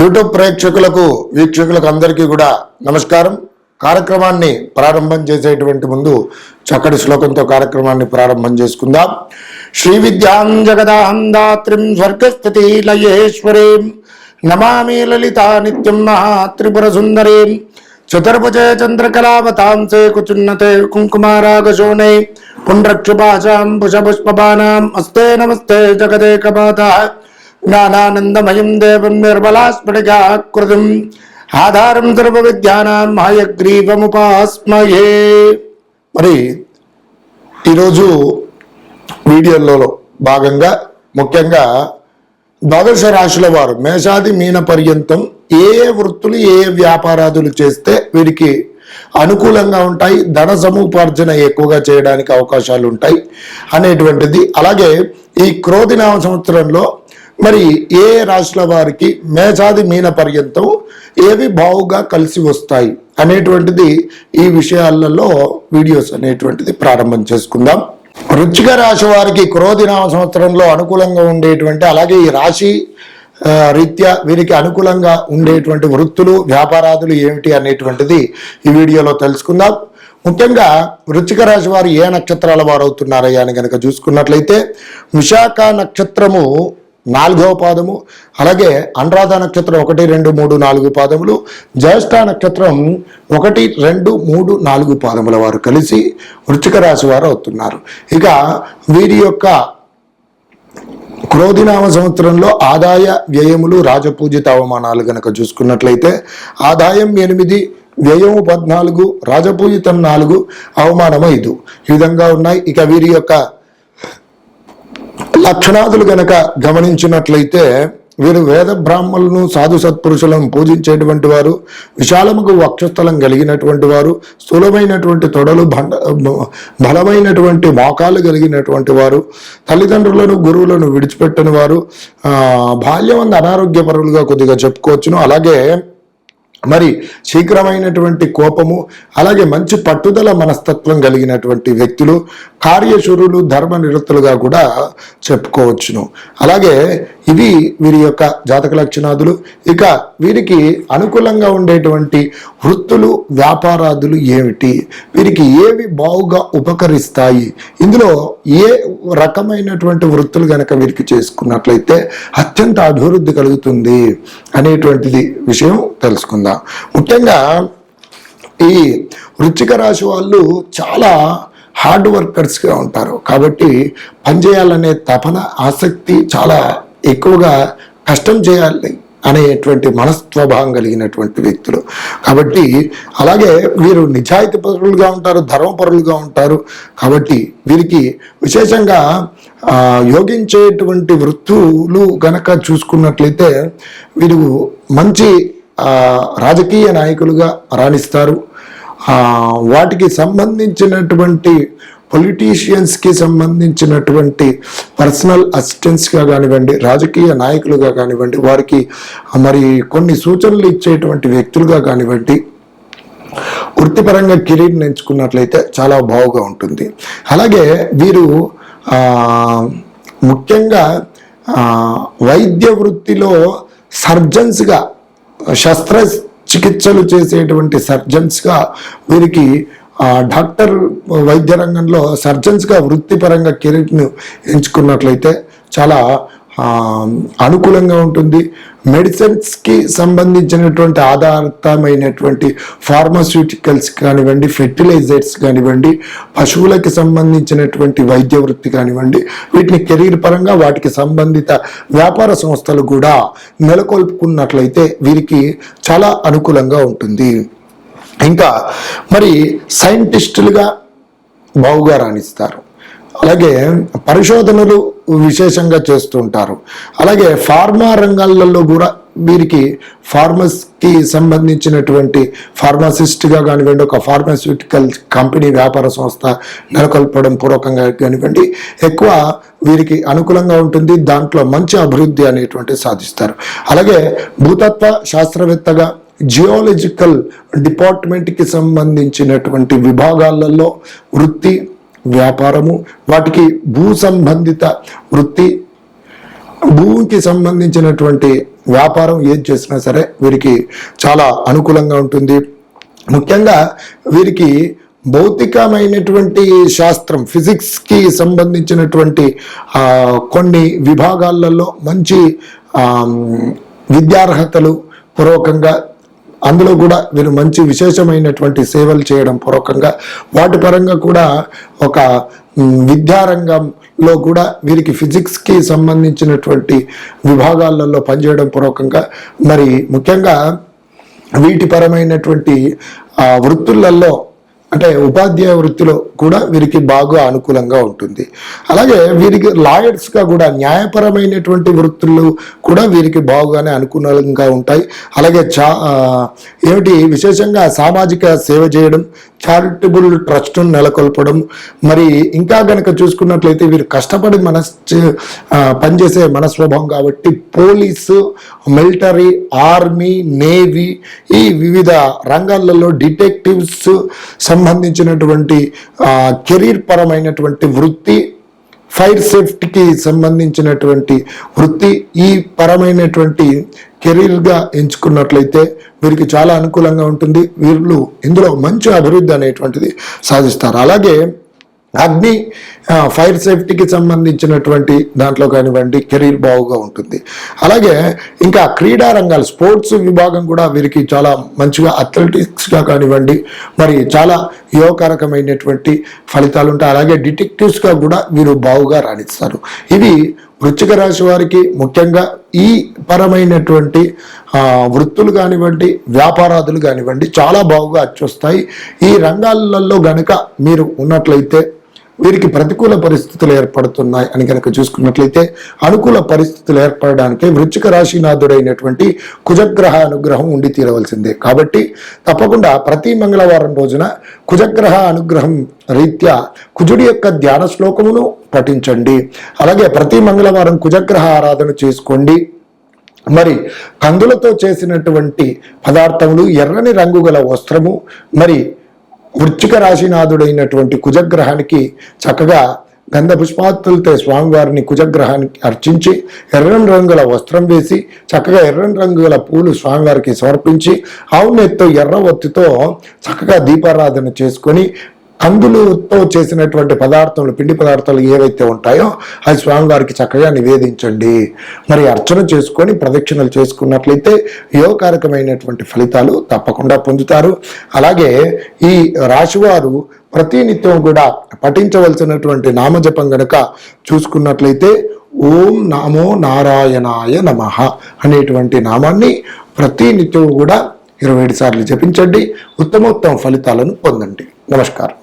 YouTube ప్రేక్షకులకు వీక్షకులకు అందరికీ కూడా నమస్కారం. కార్యక్రమాన్ని ప్రారంభం చేసేటువంటి ముందు చక్కటి శ్లోకంతో కార్యక్రమాన్ని ప్రారంభం చేసుకుందాం. శ్రీ విద్యాం జగదాహందాత్రిం స్వర్గస్థితి లయేశ్వరీం నమామి లలితా నిత్యం మహాత్రిపుర సుందరీం చతుర్భుజే చంద్రకళావతాంసే కుచున్నతే కుంకుమారాగశోణే పుండ్రక్షుపాశాం పుష్పబాణాం అస్తే నమస్తే జగదేకమాత. జ్ఞానానందమయం దేవం నిర్మలాస్ఫటికాకృతిం ఆధారం ద్రవ విద్యానాం హయగ్రీవముపాస్మయే మరి ఈరోజు వీడియోలలో భాగంగా ముఖ్యంగా ద్వాదశ రాశుల వారు మేషాది మీన పర్యంతం ఏ ఏ వృత్తులు ఏ ఏ వ్యాపారాదులు చేస్తే వీరికి అనుకూలంగా ఉంటాయి ధన సముపార్జన ఎక్కువగా చేయడానికి అవకాశాలు ఉంటాయి అనేటువంటిది. అలాగే ఈ క్రోధినామ సంవత్సరంలో మరి ఏ రాశుల వారికి మేజాది మీన పర్యంతం ఏవి బావుగా కలిసి వస్తాయి అనేటువంటిది ఈ విషయాలలో వీడియోస్ అనేటువంటిది ప్రారంభం చేసుకుందాం. వృచ్చిక రాశి వారికి క్రోధినామ సంవత్సరంలో అనుకూలంగా ఉండేటువంటి అలాగే ఈ రాశి రీత్యా వీరికి అనుకూలంగా ఉండేటువంటి వృత్తులు వ్యాపారాదులు ఏమిటి అనేటువంటిది ఈ వీడియోలో తెలుసుకుందాం. ముఖ్యంగా వృచ్చిక రాశి వారు ఏ నక్షత్రాల వారు అవుతున్నారయ్యా అని కనుక చూసుకున్నట్లయితే విశాఖ నక్షత్రము నాలుగవ పాదము. అలాగే అనురాధ నక్షత్రం ఒకటి రెండు మూడు నాలుగు పాదములు. జ్యేష్ఠ నక్షత్రం ఒకటి రెండు మూడు నాలుగు పాదముల వారు కలిసి వృచ్చిక రాశి వారు అవుతున్నారు. ఇక వీరి యొక్క క్రోధినామ సంవత్సరంలో ఆదాయ వ్యయములు రాజపూజిత అవమానాలు గనక చూసుకున్నట్లయితే ఆదాయం ఎనిమిది వ్యయము పద్నాలుగు రాజపూజితం నాలుగు అవమానం ఐదు. ఈ విధంగా ఉన్నాయి. ఇక వీరి యొక్క లక్షణాదులు గనక గమనించినట్లయితే వీరు వేద బ్రాహ్మణులను సాధు సత్పురుషులను పూజించేటువంటి వారు విశాలముకు వక్షస్థలం కలిగినటువంటి వారు స్థూలమైనటువంటి తొడలు బండ బలమైనటువంటి మోకాలు కలిగినటువంటి వారు తల్లిదండ్రులను గురువులను విడిచిపెట్టని వారు బాల్యం అనారోగ్యపరులుగా కొద్దిగా చెప్పుకోవచ్చును. అలాగే మరి శీఘ్రమైనటువంటి కోపము అలాగే మంచి పట్టుదల మనస్తత్వం కలిగినటువంటి వ్యక్తులు కార్యశురులు ధర్మ నిరతులుగా కూడా చెప్పుకోవచ్చును. అలాగే ఇవి వీరి యొక్క జాతక లక్షణాదులు. ఇక వీరికి అనుకూలంగా ఉండేటువంటి వృత్తులు వ్యాపారాదులు ఏమిటి? వీరికి ఏవి బావుగా ఉపకరిస్తాయి? ఇందులో ఏ రకమైనటువంటి వృత్తులు గనక వీరికి చేసుకున్నట్లయితే అత్యంత అభివృద్ధి కలుగుతుంది అనేటువంటిది విషయం తెలుసుకుందాం. ముఖ్యంగా ఈ వృచ్చిక రాశి వాళ్ళు చాలా హార్డ్ వర్కర్స్గా ఉంటారు. కాబట్టి పనిచేయాలనే తపన ఆసక్తి చాలా ఎక్కువగా కష్టం చేయాలి అనేటువంటి మనస్వభావం కలిగినటువంటి వ్యక్తులు. కాబట్టి అలాగే వీరు నిజాయితీ పరులుగా ఉంటారు ధర్మపరులుగా ఉంటారు. కాబట్టి వీరికి విశేషంగా యోగించేటువంటి వృత్తులు గనక చూసుకున్నట్లయితే వీరు మంచి రాజకీయ నాయకులుగా రాణిస్తారు. వాటికి సంబంధించినటువంటి పొలిటీషియన్స్కి సంబంధించినటువంటి పర్సనల్ అసిస్టెంట్స్గా కానివ్వండి రాజకీయ నాయకులుగా కానివ్వండి వారికి మరి కొన్ని సూచనలు ఇచ్చేటువంటి వ్యక్తులుగా కానివ్వండి వృత్తిపరంగా కెరీర్ని ఎంచుకున్నట్లయితే చాలా బాగుగా ఉంటుంది. అలాగే వీరు ముఖ్యంగా వైద్య వృత్తిలో సర్జన్స్గా శస్త్ర చికిత్సలు చేసేటువంటి సర్జన్స్గా వీరికి డాక్టర్ వైద్య రంగంలో సర్జన్స్గా వృత్తిపరంగా కెరీర్ను ఎంచుకున్నట్లయితే చాలా అనుకూలంగా ఉంటుంది. మెడిసిన్స్కి సంబంధించినటువంటి ఆధారితమైనటువంటి ఫార్మాస్యూటికల్స్ కానివ్వండి ఫెర్టిలైజర్స్ కానివ్వండి పశువులకి సంబంధించినటువంటి వైద్య వృత్తి కానివ్వండి వీటిని కెరీర్ పరంగా వాటికి సంబంధిత వ్యాపార సంస్థలు కూడా నెలకొల్పుకున్నట్లయితే వీరికి చాలా అనుకూలంగా ఉంటుంది. ఇంకా మరి సైంటిస్టులుగా బావుగా రాణిస్తారు అలాగే పరిశోధనలు విశేషంగా చేస్తూ ఉంటారు అలాగే ఫార్మా రంగాలలో కూడా వీరికి ఫార్మస్కి సంబంధించినటువంటి ఫార్మసిస్ట్గా కానివ్వండి ఒక ఫార్మాస్యూటికల్ కంపెనీ వ్యాపార సంస్థ నెలకొల్పడం పూర్వకంగా కానివ్వండి ఎక్కువ వీరికి అనుకూలంగా ఉంటుంది దాంట్లో మంచి అభివృద్ధి అనేటువంటి సాధిస్తారు. అలాగే భూతత్వ శాస్త్రవేత్తగా జియోలజికల్ డిపార్ట్మెంట్కి సంబంధించినటువంటి విభాగాలలో వృత్తి వ్యాపారము వాటికి భూ సంబంధిత వృత్తి భూమికి సంబంధించినటువంటి వ్యాపారం ఏది చేసినా సరే వీరికి చాలా అనుకూలంగా ఉంటుంది. ముఖ్యంగా వీరికి భౌతికమైనటువంటి శాస్త్రం ఫిజిక్స్కి సంబంధించినటువంటి కొన్ని విభాగాలలో మంచి విద్యార్హతలు పూర్వకంగా అందులో కూడా వీరు మంచి విశేషమైనటువంటి సేవలు చేయడం పూర్వకంగా వాటి పరంగా కూడా ఒక విద్యారంగంలో కూడా వీరికి ఫిజిక్స్కి సంబంధించినటువంటి విభాగాలలో పనిచేయడం పూర్వకంగా మరి ముఖ్యంగా వీటి పరమైనటువంటి వృత్తులలో అంటే ఉపాధ్యాయ వృత్తిలో కూడా వీరికి బాగా అనుకూలంగా ఉంటుంది. అలాగే వీరికి లాయర్స్గా కూడా న్యాయపరమైనటువంటి వృత్తులు కూడా వీరికి బాగానే అనుకూలంగా ఉంటాయి. అలాగే చా ఏమిటి విశేషంగా సామాజిక సేవ చేయడం చారిటబుల్ ట్రస్ట్ను నెలకొల్పడం మరి ఇంకా గనక చూసుకున్నట్లయితే వీరు కష్టపడి మనస్ పనిచేసే మనస్వభావం కాబట్టి పోలీసు మిలిటరీ ఆర్మీ నేవీ ఈ వివిధ రంగాలలో డిటెక్టివ్స్ సంబంధించినటువంటి కెరీర్ పరమైనటువంటి వృత్తి ఫైర్ సేఫ్టీకి సంబంధించినటువంటి వృత్తి ఈ పరమైనటువంటి కెరీర్గా ఎంచుకున్నట్లయితే వీరికి చాలా అనుకూలంగా ఉంటుంది. వీళ్ళు ఇందులో మంచి అభివృద్ధి అనేటువంటిది సాధిస్తారు. అలాగే అగ్ని ఫైర్ సేఫ్టీకి సంబంధించినటువంటి దాంట్లో కానివ్వండి కెరీర్ బాగుగా ఉంటుంది. అలాగే ఇంకా క్రీడా రంగాలు స్పోర్ట్స్ విభాగం కూడా వీరికి చాలా మంచిగా అథ్లెటిక్స్గా కానివ్వండి మరి చాలా యోగకరకమైనటువంటి ఫలితాలు ఉంటాయి అలాగే డిటెక్టివ్స్గా కూడా వీరు బాగుగా రాణిస్తారు. ఇవి వృచ్చిక రాశి వారికి ముఖ్యంగా ఈ పరమైనటువంటి వృత్తులు కానివ్వండి వ్యాపారాదులు కానివ్వండి చాలా బాగుగా అచ్చొస్తాయి. ఈ రంగాలలో గనక మీరు ఉన్నట్లయితే వీరికి ప్రతికూల పరిస్థితులు ఏర్పడుతున్నాయి అని కనుక చూసుకున్నట్లయితే అనుకూల పరిస్థితులు ఏర్పడడానికి వృచ్చిక రాశినాథుడైనటువంటి కుజగ్రహ అనుగ్రహం ఉండి తీరవలసిందే. కాబట్టి తప్పకుండా ప్రతి మంగళవారం రోజున కుజగ్రహ అనుగ్రహం రీత్యా కుజుడి యొక్క ధ్యాన శ్లోకమును పఠించండి. అలాగే ప్రతి మంగళవారం కుజగ్రహ ఆరాధన చేసుకోండి. మరి కందులతో చేసినటువంటి పదార్థములు ఎర్రని రంగు గల వస్త్రము మరి వృచ్చిక రాశినాథుడైనటువంటి కుజగ్రహానికి చక్కగా గంధ పుష్పాత్తులతో స్వామివారిని కుజగ్రహానికి అర్చించి ఎర్రని రంగుల వస్త్రం వేసి చక్కగా ఎర్రని రంగుల పూలు స్వామివారికి సమర్పించి ఆవునెత్తో ఎర్ర ఒత్తితో చక్కగా దీపారాధన చేసుకొని కందులతో చేసినటువంటి పదార్థములు పిండి పదార్థాలు ఏవైతే ఉంటాయో అది స్వామివారికి చక్కగా నివేదించండి. మరి అర్చన చేసుకొని ప్రదక్షిణలు చేసుకున్నట్లయితే యోగకారకమైనటువంటి ఫలితాలు తప్పకుండా పొందుతారు. అలాగే ఈ రాశివారు ప్రతినిత్యం కూడా పఠించవలసినటువంటి నామజపం గనక చూసుకున్నట్లయితే ఓం నామో నారాయణాయ నమ అనేటువంటి నామాన్ని ప్రతినిత్యం కూడా ఇరవై ఏడు సార్లు జపించండి. ఉత్తమోత్తమ ఫలితాలను పొందండి. నమస్కారం.